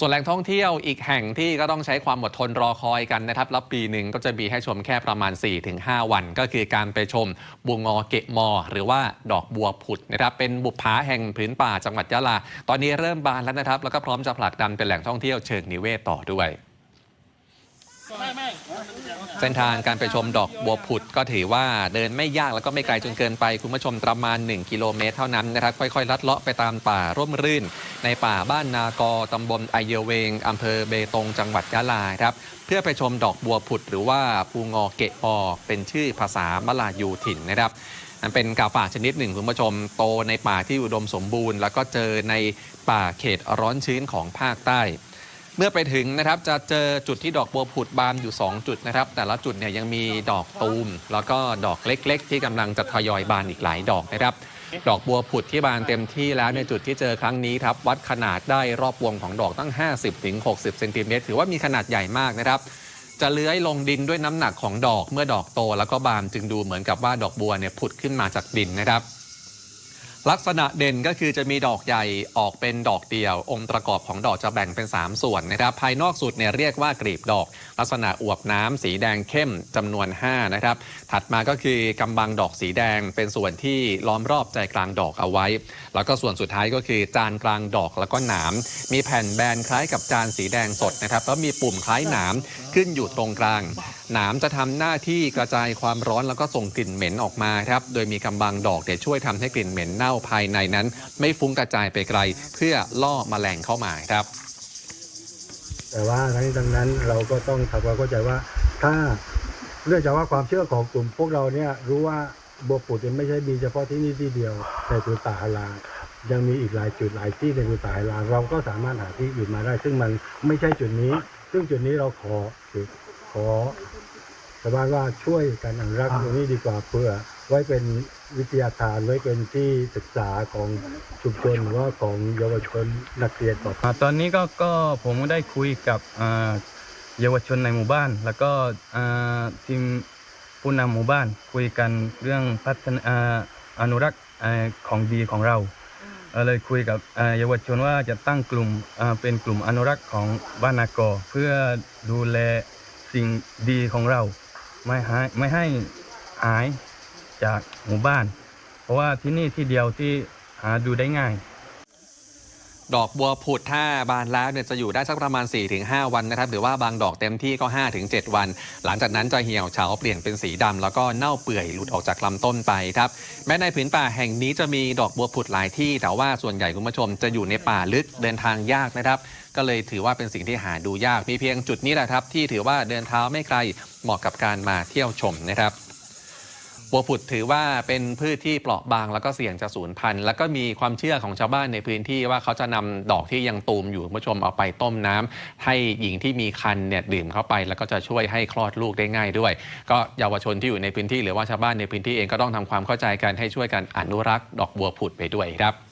ส่วนแหล่งท่องเที่ยวอีกแห่งที่ก็ต้องใช้ความอดทนรอคอยกันนะครับรับปีหนึ่งก็จะมีให้ชมแค่ประมาณ 4-5 วัน ก็คือการไปชมบัวงอเกะมอ หรือว่าดอกบัวผุดนะครับเป็นบุปผาแห่งพื้นป่าจังหวัดยะลา ตอนนี้เริ่มบานแล้วนะครับ แล้วก็พร้อมจะผลักดันเป็นแหล่งท่องเที่ยวเชิงนิเวศต่อด้วย เส้นทางการไปชมดอกบัวผุดก็ถือว่าเดินไม่ยากแล้วก็ไม่ไกลจนเกินไป คุณผู้ชมประมาณ 1 กิโลเมตรเท่านั้นนะครับ ค่อยๆ ลัดเลาะไปตามป่าร่มรื่น ในป่าบ้านนากอตำบลไอเยเวงอำเภอเบตงจังหวัดยะลาครับเพื่อไปชมดอกบัวผุดหรือว่าปูงอเกะปอเป็นชื่อภาษามลายูถิ่นนะครับมันเป็นกาป่าชนิดหนึ่งคุณผู้ชมโตในป่าที่อุดมสมบูรณ์ แล้วก็เจอในป่าเขตร้อนชื้นของภาคใต้ เมื่อไปถึงนะครับจะเจอจุดที่ดอกบัวผุดบานอยู่ 2 จุดนะครับ แต่ละจุดเนี่ยยังมีดอกตูม แล้วก็ดอกเล็ก ๆ ที่กำลังจะทยอยบานอีกหลายดอกนะครับ ดอกบัวผุดที่บานเต็มที่แล้วในจุดที่เจอครั้งนี้ครับวัดขนาดได้รอบวงของดอกตั้ง 50-60เซนติเมตรถือว่ามีขนาดใหญ่มากนะครับจะเลื้อยลงดินด้วยน้ำหนักของดอกเมื่อดอกโตแล้วก็บานจึงดูเหมือนกับว่าดอกบัวเนี่ยผุดขึ้นมาจากดินนะครับ ลักษณะเด่นก็คือจะมีดอกใหญ่ออกเป็นดอกเดียว องค์ประกอบของดอกจะแบ่งเป็น 3 ส่วนนะครับ ภายนอกสุดเนี่ยเรียกว่ากลีบดอก ลักษณะอวบน้ำสีแดงเข้มจำนวน 5 นะครับ ถัดมาก็คือกำบังดอกสีแดงเป็นส่วนที่ล้อมรอบใจกลางดอกเอาไว้ แล้วก็ส่วนสุดท้ายก็คือจานกลางดอกแล้วก็หนามมีแผ่นแบนคล้ายกับจานสีแดงสดนะครับแล้วมีปุ่มคล้ายหนามขึ้นอยู่ตรงกลางหนามจะทำหน้าที่กระจายความร้อนแล้วก็ส่งกลิ่นเหม็นออกมาครับ โดยมีกำบังดอกเดี๋ยวช่วยทำให้กลิ่นเหม็นเน่าภายในนั้น ไม่ฟุ้งกระจายไปไกล เพื่อล่อแมลงเข้ามาครับ แต่ว่าทั้งนี้ทั้งนั้นเราก็ต้องทำความเข้าใจว่า ถ้าเนื่องจากว่าความเชื่อของกลุ่มพวกเราเนี่ยรู้ว่าบัวปุดไม่ใช่มีเฉพาะที่นี่ที่เดียวในตุตาฮาลายังมีอีกหลายจุดหลายที่ในตุตาฮาลาเราก็สามารถหาที่อื่นมาได้ ซึ่งมันไม่ใช่จุดนี้ ซึ่งจุดนี้เราขอขอชาวบ้านว่าช่วยกันอนุรักษ์ตรงนี้ดีกว่าเพื่อไว้เป็นวิทยาทานไว้เป็นที่ศึกษาของชุมชนหรือว่าของเยาวชนนักเรียนต่อไปตอนนี้ก็ก็ผมได้คุยกับเยาวชนในหมู่บ้าน แล้วก็ทีมผู้นำหมู่บ้านคุยกันเรื่องพัฒนาอนุรักษ์ของดีของเรา เลยคุยกับเยาวชนว่าจะตั้งกลุ่มเป็นกลุ่มอนุรักษ์ของบ้านนากอเพื่อดูแลสิ่งดีของเรา ไม่ให้ไม่ให้หายจากหมู่บ้าน เพราะว่าที่นี่ที่เดียวที่หาดูได้ง่าย ดอกบัวผุดถ้าบานแล้วเนี่ยจะอยู่ได้สักประมาณ 4-5 วันนะครับ หรือว่าบางดอกเต็มที่ก็ 5-7 วัน หลังจากนั้นจะเหี่ยวเฉาเปลี่ยนเป็นสีดำแล้วก็เน่าเปื่อยหลุดออกจากลำต้นไปครับ แม้ในผืนป่าแห่งนี้จะมีดอกบัวผุดหลายที่ แต่ว่าส่วนใหญ่คุณผู้ชมจะอยู่ในป่าลึกเดินทางยากนะครับ ก็เลยถือว่าเป็นสิ่งที่หาดูยากมีเพียงจุดนี้แหละครับ ที่ถือว่าเดินเท้าไม่ไกลเหมาะกับการมาเที่ยวชมนะครับ บัวผุดถือว่าเป็นพืชที่เปราะบางแล้วก็เสี่ยงจะสูญพันธุ์แล้วก็มีความเชื่อของชาวบ้านในพื้นที่ว่าเขาจะนำดอกที่ยังตูมอยู่คุณผู้ชมเอาไปต้มน้ำให้หญิงที่มีคันเนี่ยดื่มเข้าไป แล้วก็จะช่วยให้คลอดลูกได้ง่ายด้วย ก็เยาวชนที่อยู่ในพื้นที่หรือว่าชาวบ้านในพื้นที่เองก็ต้องทำความเข้าใจกันให้ช่วยกันอนุรักษ์ดอกบัวผุดไปด้วยครับ